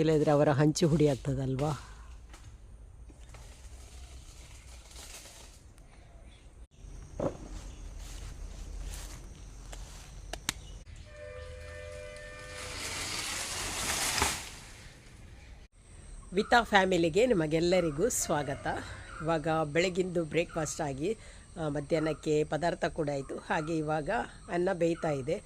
ಇಲ್ಲದ್ರೆ ಅವರ ಹಂಚು ಹುಡಿ ಆಗ್ತದಲ್ವಾ? ವಿತಾ ಫ್ಯಾಮಿಲಿಗೆ ನಿಮಗೆಲ್ಲರಿಗೂ ಸ್ವಾಗತ. ಇವಾಗ ಬೆಳಗಿಂದು ಬ್ರೇಕ್ಫಾಸ್ಟ್ ಆಗಿ ಮಧ್ಯಾಹ್ನಕ್ಕೆ ಪದಾರ್ಥ ಕೂಡ ಆಯಿತು. ಹಾಗೆ ಇವಾಗ ಅನ್ನ ಬೇಯ್ತಾ ಇದೆ.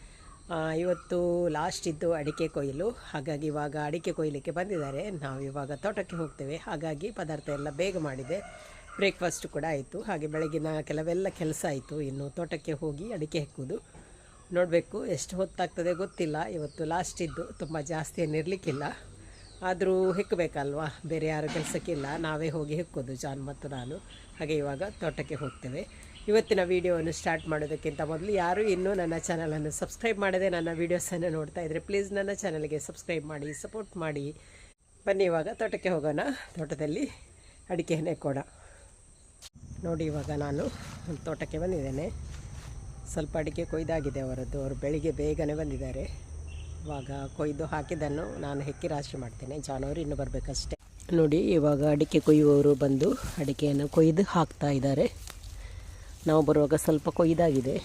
ಇವತ್ತು ಲಾಸ್ಟ್ ಇದ್ದು ಅಡಿಕೆ ಕೊಯ್ಲು. ಹಾಗಾಗಿ ಇವಾಗ ಅಡಿಕೆ ಕೊಯ್ಲಿಕ್ಕೆ ಬಂದಿದ್ದಾರೆ. ನಾವು ಇವಾಗ ತೋಟಕ್ಕೆ ಹೋಗ್ತೇವೆ. ಹಾಗಾಗಿ ಪದಾರ್ಥ ಎಲ್ಲ ಬೇಗ ಮಾಡಿದೆ. ಬ್ರೇಕ್ಫಾಸ್ಟ್ ಕೂಡ ಆಯಿತು. ಹಾಗೆ ಬೆಳಗಿನ ಕೆಲವೆಲ್ಲ ಕೆಲಸ ಆಯಿತು. ಇನ್ನು ತೋಟಕ್ಕೆ ಹೋಗಿ ಅಡಿಕೆ ಹಾಕುವುದು. ನೋಡಬೇಕು ಎಷ್ಟು ಹೊತ್ತಾಗ್ತದೆ ಗೊತ್ತಿಲ್ಲ. ಇವತ್ತು ಲಾಸ್ಟ್ ಇದ್ದು ತುಂಬ ಜಾಸ್ತಿ ಏನಿರಲಿಕ್ಕಿಲ್ಲ ಆದರೂ ಹೆಕ್ಕಬೇಕಲ್ವಾ ಬೇರೆ ಯಾರು ಕೆಲಸಕ್ಕಿಲ್ಲ. ನಾವೇ ಹೋಗಿ ಹೆಕ್ಕೋದು ಜಾನ್ ಮತ್ತು ನಾನು. ಹಾಗೆ ಇವಾಗ ತೋಟಕ್ಕೆ ಹೋಗ್ತೇವೆ. ಇವತ್ತಿನ ವಿಡಿಯೋವನ್ನು ಸ್ಟಾರ್ಟ್ ಮಾಡೋದಕ್ಕಿಂತ ಮೊದಲು ಯಾರು ಇನ್ನೂ ನನ್ನ ಚಾನಲನ್ನು ಸಬ್ಸ್ಕ್ರೈಬ್ ಮಾಡದೆ ನನ್ನ ವೀಡಿಯೋಸನ್ನು ನೋಡ್ತಾ ಇದ್ದರೆ ಪ್ಲೀಸ್ ನನ್ನ ಚಾನಲ್ಗೆ ಸಬ್ಸ್ಕ್ರೈಬ್ ಮಾಡಿ, ಸಪೋರ್ಟ್ ಮಾಡಿ. ಬನ್ನಿ ಇವಾಗ ತೋಟಕ್ಕೆ ಹೋಗೋಣ. ತೋಟದಲ್ಲಿ ಅಡಿಕೆಯನ್ನೇ ಕೊಡ. ನೋಡಿ ಇವಾಗ ನಾನು ತೋಟಕ್ಕೆ ಬಂದಿದ್ದೇನೆ. ಸ್ವಲ್ಪ ಅಡಿಕೆ ಕೊಯ್ದಾಗಿದೆ ಅವರದ್ದು. ಅವರು ಬೆಳಿಗ್ಗೆ ಬೇಗನೆ ಬಂದಿದ್ದಾರೆ. ಇವಾಗ ಕೊಯ್ದು ಹಾಕಿದ್ದನ್ನು ನಾನು ಹೆಕ್ಕಿ ರಾಶಿ ಮಾಡ್ತೇನೆ. ಜಾನುವಾರು ಇನ್ನು ಬರಬೇಕಷ್ಟೇ. ನೋಡಿ ಇವಾಗ ಅಡಿಕೆ ಕೊಯ್ಯುವವರು ಬಂದು ಅಡಿಕೆಯನ್ನು ಕೊಯ್ದು ಹಾಕ್ತಾ ಇದ್ದಾರೆ. ನಾವು ಬರುವಾಗ ಸ್ವಲ್ಪ ಕೊಯ್ದಾಗಿದೆ.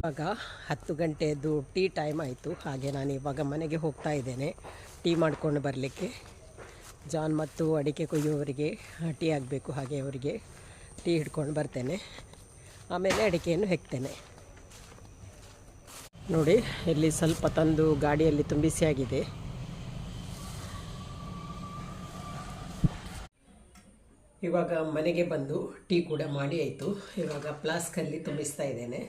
ಇವಾಗ ಹತ್ತು ಗಂಟೆಯದ್ದು ಟೀ ಟೈಮ್ ಆಯಿತು. ಹಾಗೆ ನಾನು ಇವಾಗ ಮನೆಗೆ ಹೋಗ್ತಾ ಇದ್ದೇನೆ. ಟೀ ಮಾಡ್ಕೊಂಡು ಬರಲಿಕ್ಕೆ. ಜಾನ್ ಮತ್ತು ಅಡಿಕೆ ಕೊಯ್ಯುವವರಿಗೆ ಟೀ ಆಗಬೇಕು ಹಾಗೆ ಅವರಿಗೆ ಟೀ ಹಿಡ್ಕೊಂಡು ಬರ್ತೇನೆ. ಆಮೇಲೆ ಅಡಿಕೆಯನ್ನು ಹೆಕ್ತೇನೆ ನೋಡಿ, ಇಲ್ಲಿ ಸ್ವಲ್ಪ ತಂದು ಗಾಡಿಯಲ್ಲಿ ತುಂಬಿಸಿ ಆಗಿದೆ ಇವಾಗ ಮನೆಗೆ ಬಂದು ಟೀ ಕೂಡ ಮಾಡಿ ಆಯಿತು. ಇವಾಗ ಪ್ಲಾಸ್ಕಲ್ಲಿ ತುಂಬಿಸ್ತಾ ಇದ್ದೇನೆ.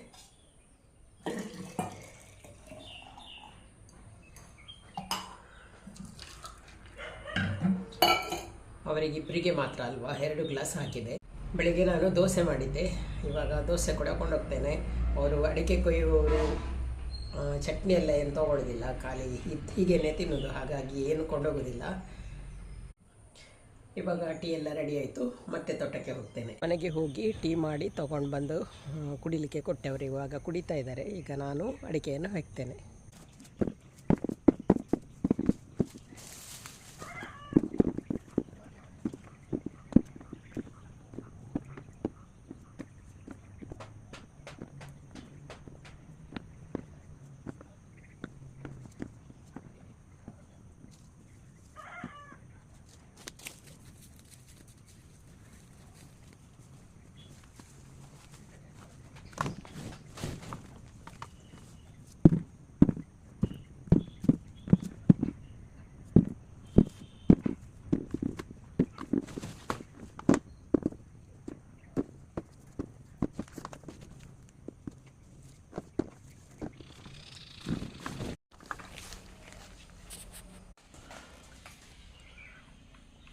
ಅವರಿಗೆ ಇಬ್ಬರಿಗೆ ಮಾತ್ರ ಅಲ್ವಾ? ಎರಡು ಗ್ಲಾಸ್ ಹಾಕಿದೆ. ಬೆಳಿಗ್ಗೆ ನಾನು ದೋಸೆ ಮಾಡಿದ್ದೆ. ಇವಾಗ ದೋಸೆ ಕೂಡ ಕೊಂಡೋಗ್ತೇನೆ. ಅವರು ಅಡಿಕೆ ಕೊಯ್ಯುವವರು ಚಟ್ನಿ ಎಲ್ಲ ಏನು ತೊಗೊಳ್ಳೋದಿಲ್ಲ ಖಾಲಿ ಹೀಗೇನೆ ತಿನ್ನೋದು. ಹಾಗಾಗಿ ಏನು ಕೊಂಡೋಗೋದಿಲ್ಲ. ಇವಾಗ ಟೀ ಎಲ್ಲ ರೆಡಿ ಆಯಿತು. ಮತ್ತೆ ತೋಟಕ್ಕೆ ಹೋಗ್ತೇನೆ. ಮನೆಗೆ ಹೋಗಿ ಟೀ ಮಾಡಿ ತೊಗೊಂಡು ಬಂದು ಕುಡಿಲಿಕ್ಕೆ ಕೊಟ್ಟೆವರು ಇವಾಗ ಕುಡಿತಾ ಇದ್ದಾರೆ. ಈಗ ನಾನು ಅಡಿಕೆಯನ್ನು ಹಾಕ್ತೇನೆ.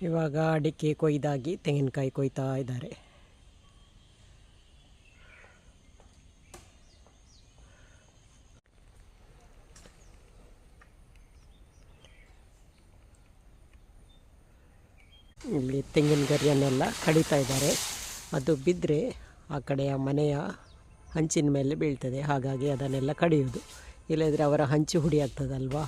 ಇವಾಗ ಅಡಿಕೆ ಕೊಯ್ದಾಗಿ ತೆಂಗಿನಕಾಯಿ ಕೊಯ್ತಾ ಇದ್ದಾರೆ. ಇಲ್ಲಿ ತೆಂಗಿನ ಗರಿಯನ್ನೆಲ್ಲ ಕಡಿತಾ ಇದ್ದಾರೆ. ಅದು ಬಿದ್ದರೆ ಆ ಕಡೆಯ ಮನೆಯ ಹಂಚಿನ ಮೇಲೆ ಬೀಳ್ತದೆ. ಹಾಗಾಗಿ ಅದನ್ನೆಲ್ಲ ಕಡಿಯೋದು ಇಲ್ಲದ್ರೆ ಅವರ ಹಂಚು ಹುಡಿ ಆಗ್ತದಲ್ವಾ?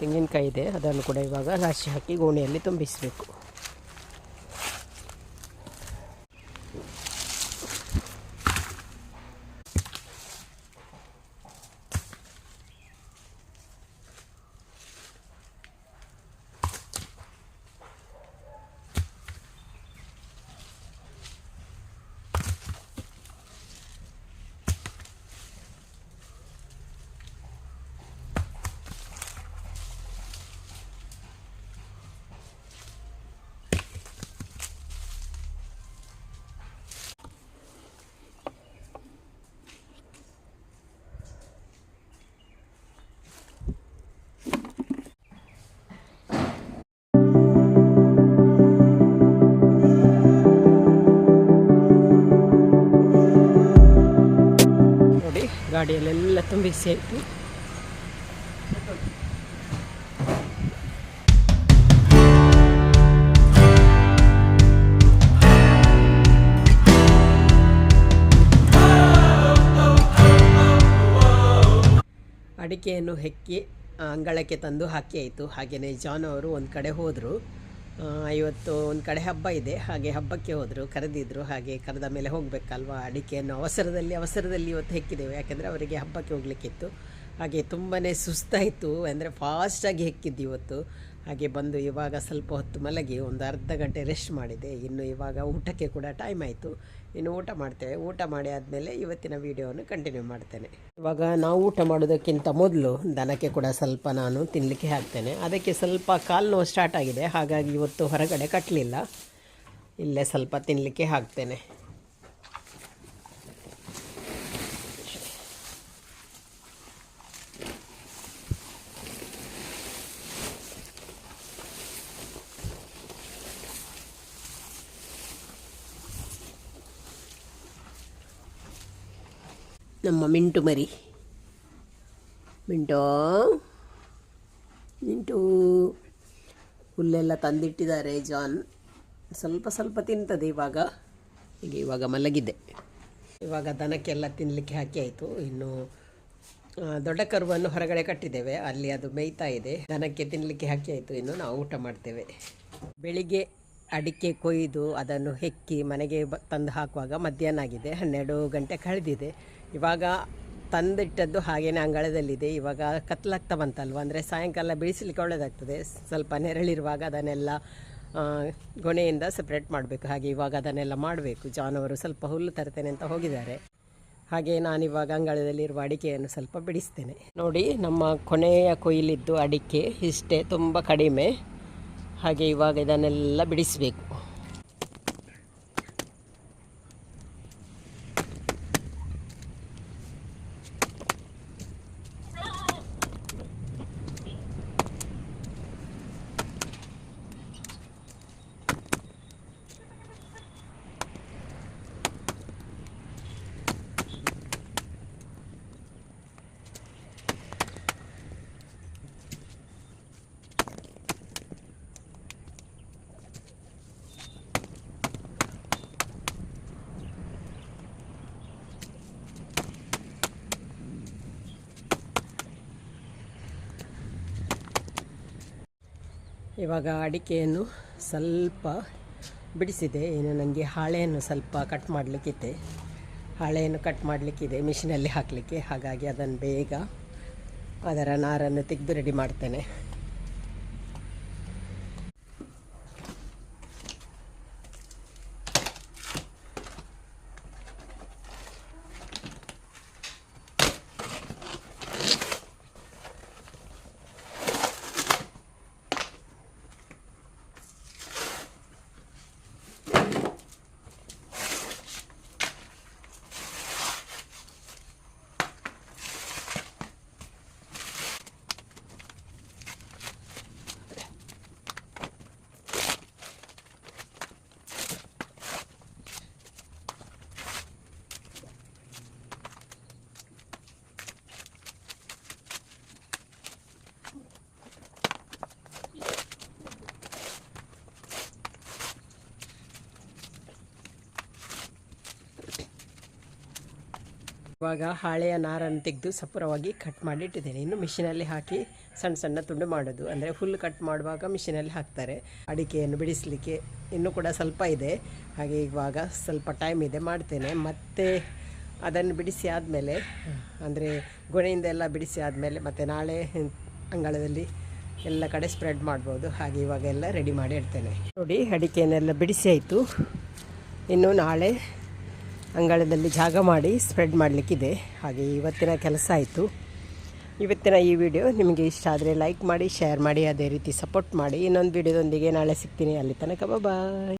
ತೆಂಗಿನಕಾಯಿ ಇದೆ ಅದನ್ನು ಕೂಡ ಇವಾಗ ರಾಶಿ ಹಾಕಿ ಗೋಣಿಯಲ್ಲಿ ತುಂಬಿಸಬೇಕು. ಗಾಡಿಯಲ್ಲೆಲ್ಲ ತುಂಬಿಸಿ ಆಯಿತು. ಅಡಿಕೆಯನ್ನು ಹೆಕ್ಕಿ ಅಂಗಳಕ್ಕೆ ತಂದು ಹಾಕಿ ಆಯಿತು. ಹಾಗೆಯೇ ಜಾನ್ ಅವರು ಒಂದು ಕಡೆ ಹೋದರು. ಇವತ್ತು ಒಂದು ಕಡೆ ಹಬ್ಬ ಇದೆ. ಹಾಗೆ ಹಬ್ಬಕ್ಕೆ ಹೋದರು, ಕರೆದಿದ್ರು, ಹಾಗೆ ಕರೆದ ಮೇಲೆ ಹೋಗಬೇಕಲ್ವಾ? ಅಡಿಕೆಯನ್ನು ಅವಸರದಲ್ಲಿ ಅವಸರದಲ್ಲಿ ಇವತ್ತು ಹೆಕ್ಕಿದ್ದೇವೆ. ಯಾಕೆಂದರೆ ಅವರಿಗೆ ಹಬ್ಬಕ್ಕೆ ಹೋಗಲಿಕ್ಕಿತ್ತು. ಹಾಗೆ ತುಂಬಾ ಸುಸ್ತಾಯಿತು. ಅಂದರೆ ಫಾಸ್ಟಾಗಿ ಹೆಕ್ಕಿದ್ದು ಇವತ್ತು. ಹಾಗೆ ಬಂದು ಇವಾಗ ಸ್ವಲ್ಪ ಹೊತ್ತು ಮಲಗಿ ಒಂದು ಅರ್ಧ ಗಂಟೆ ರೆಸ್ಟ್ ಮಾಡಿದೆ. ಇನ್ನು ಇವಾಗ ಊಟಕ್ಕೆ ಕೂಡ ಟೈಮ್ ಆಯಿತು. ಇನ್ನು ಊಟ ಮಾಡ್ತೇವೆ. ಊಟ ಮಾಡಿ ಆದಮೇಲೆ ಇವತ್ತಿನ ವಿಡಿಯೋವನ್ನು ಕಂಟಿನ್ಯೂ ಮಾಡ್ತೇನೆ. ಇವಾಗ ನಾವು ಊಟ ಮಾಡೋದಕ್ಕಿಂತ ಮೊದಲು ದನಕ್ಕೆ ಕೂಡ ಸ್ವಲ್ಪ ನಾನು ತಿನ್ನಲಿಕ್ಕೆ ಹಾಕ್ತೇನೆ. ಅದಕ್ಕೆ ಸ್ವಲ್ಪ ಕಾಲು ನೋವು ಸ್ಟಾರ್ಟ್ ಆಗಿದೆ. ಹಾಗಾಗಿ ಇವತ್ತು ಹೊರಗಡೆ ಕಟ್ಟಲಿಲ್ಲ ಇಲ್ಲೇ ಸ್ವಲ್ಪ ತಿನ್ನಲಿಕ್ಕೆ ಹಾಕ್ತೇನೆ. ನಮ್ಮ ಮಿಂಟು ಮರಿ. ಮಿಂಟು. ಮಿಂಟು. ಹುಲ್ಲೆಲ್ಲ ತಂದಿಟ್ಟಿದ್ದಾರೆ ಜಾನ್. ಸ್ವಲ್ಪ ಸ್ವಲ್ಪ ತಿಂತದೆ ಇವಾಗ. ಈಗ ಇವಾಗ ಮಲಗಿದೆ. ಇವಾಗ ದನಕ್ಕೆಲ್ಲ ತಿನ್ನಲಿಕ್ಕೆ ಹಾಕಿ ಆಯಿತು. ಇನ್ನು ದೊಡ್ಡ ಕರುವನ್ನು ಹೊರಗಡೆ ಕಟ್ಟಿದ್ದೇವೆ. ಅಲ್ಲಿ ಅದು ಮೇಯ್ತಾ ಇದೆ. ದನಕ್ಕೆ ತಿನ್ನಲಿಕ್ಕೆ ಹಾಕಿ ಆಯಿತು. ಇನ್ನು ನಾವು ಊಟ ಮಾಡ್ತೇವೆ. ಬೆಳಿಗ್ಗೆ ಅಡಿಕೆ ಕೊಯ್ದು ಅದನ್ನು ಹೆಕ್ಕಿ ಮನೆಗೆ ಬ, ತಂದು ಹಾಕುವಾಗ ಮಧ್ಯಾಹ್ನ ಆಗಿದೆ. ಹನ್ನೆರಡು ಗಂಟೆ ಕಳೆದಿದೆ. ಇವಾಗ ತಂದಿಟ್ಟದ್ದು ಹಾಗೇನೆ ಅಂಗಳದಲ್ಲಿದೆ. ಇವಾಗ ಕತ್ಲಾಗ್ತಾ ಬಂತಲ್ವ ಅಂದರೆ ಸಾಯಂಕಾಲ ಬಿಡಿಸಲಿಕ್ಕೆ ಒಳ್ಳೆಯದಾಗ್ತದೆ ಸ್ವಲ್ಪ ನೆರಳಿರುವಾಗ ಅದನ್ನೆಲ್ಲ ಗೊನೆಯಿಂದ ಸಪ್ರೇಟ್ ಮಾಡಬೇಕು. ಹಾಗೆ ಇವಾಗ ಅದನ್ನೆಲ್ಲ ಮಾಡಬೇಕು. ಜಾನವರು ಸ್ವಲ್ಪ ಹುಲ್ಲು ತರ್ತೇನೆ ಅಂತ ಹೋಗಿದ್ದಾರೆ. ಹಾಗೆ ನಾನಿವಾಗ ಅಂಗಳದಲ್ಲಿರುವ ಅಡಿಕೆಯನ್ನು ಸ್ವಲ್ಪ ಬಿಡಿಸ್ತೇನೆ. ನೋಡಿ, ನಮ್ಮ ಕೊನೆಯ ಕೊಯ್ಲಿದ್ದು ಅಡಿಕೆ ಇಷ್ಟೇ, ತುಂಬ ಕಡಿಮೆ. ಹಾಗೆ ಇವಾಗ ಇದನ್ನೆಲ್ಲ ಬಿಡಿಸಬೇಕು. ಇವಾಗ ಅಡಿಕೆಯನ್ನು ಸ್ವಲ್ಪ ಬಿಡಿಸಿದೆ. ಏನು ನನಗೆ ಹಾಳೆಯನ್ನು ಸ್ವಲ್ಪ ಕಟ್ ಮಾಡಲಿಕ್ಕಿದೆ. ಹಾಳೆಯನ್ನು ಕಟ್ ಮಾಡಲಿಕ್ಕಿದೆ ಮಿಷಿನಲ್ಲಿ ಹಾಕಲಿಕ್ಕೆ. ಹಾಗಾಗಿ ಅದನ್ನು ಬೇಗ ಅದರ ನಾರನ್ನು ತೆಗೆದು ರೆಡಿ ಮಾಡ್ತೇನೆ. ಇವಾಗ ಹಾಳೆಯ ನಾರನ್ನು ತೆಗೆದು ಸಪುರವಾಗಿ ಕಟ್ ಮಾಡಿಟ್ಟಿದ್ದೇನೆ ಇನ್ನು ಮಿಷಿನಲ್ಲಿ ಹಾಕಿ ಸಣ್ಣ ಸಣ್ಣ ತುಂಡು ಮಾಡೋದು. ಅಂದರೆ ಫುಲ್ ಕಟ್ ಮಾಡುವಾಗ ಮಿಷಿನಲ್ಲಿ ಹಾಕ್ತಾರೆ. ಅಡಿಕೆಯನ್ನು ಬಿಡಿಸಲಿಕ್ಕೆ ಇನ್ನೂ ಕೂಡ ಸ್ವಲ್ಪ ಇದೆ. ಹಾಗೆ ಇವಾಗ ಸ್ವಲ್ಪ ಟೈಮ್ ಇದೆ, ಮಾಡ್ತೇನೆ. ಮತ್ತು ಅದನ್ನು ಬಿಡಿಸಿ ಆದಮೇಲೆ, ಅಂದರೆ ಗೊನೆಯಿಂದ ಎಲ್ಲ ಬಿಡಿಸಿ ಆದಮೇಲೆ ಮತ್ತು ನಾಳೆ ಅಂಗಳದಲ್ಲಿ ಎಲ್ಲ ಕಡೆ ಸ್ಪ್ರೆಡ್ ಮಾಡ್ಬೋದು. ಹಾಗೆ ಇವಾಗ ಎಲ್ಲ ರೆಡಿ ಮಾಡಿ ಇಡ್ತೇನೆ. ನೋಡಿ ಅಡಿಕೆಯನ್ನೆಲ್ಲ ಬಿಡಿಸಿ ಆಯಿತು. ಇನ್ನು ನಾಳೆ ಅಂಗಳದಲ್ಲಿ ಜಾಗ ಮಾಡಿ ಸ್ಪ್ರೆಡ್ ಮಾಡಲಿಕ್ಕಿದೆ. ಹಾಗೆ ಇವತ್ತಿನ ಕೆಲಸ ಆಯಿತು. ಇವತ್ತಿನ ಈ ವಿಡಿಯೋ ನಿಮಗೆ ಇಷ್ಟ ಆದರೆ ಲೈಕ್ ಮಾಡಿ, ಶೇರ್ ಮಾಡಿ, ಅದೇ ರೀತಿ ಸಪೋರ್ಟ್ ಮಾಡಿ. ಇನ್ನೊಂದು ವಿಡಿಯೋದೊಂದಿಗೆ ನಾಳೆ ಸಿಗ್ತೀನಿ. ಅಲ್ಲಿ ತನಕ ಬಾಯ್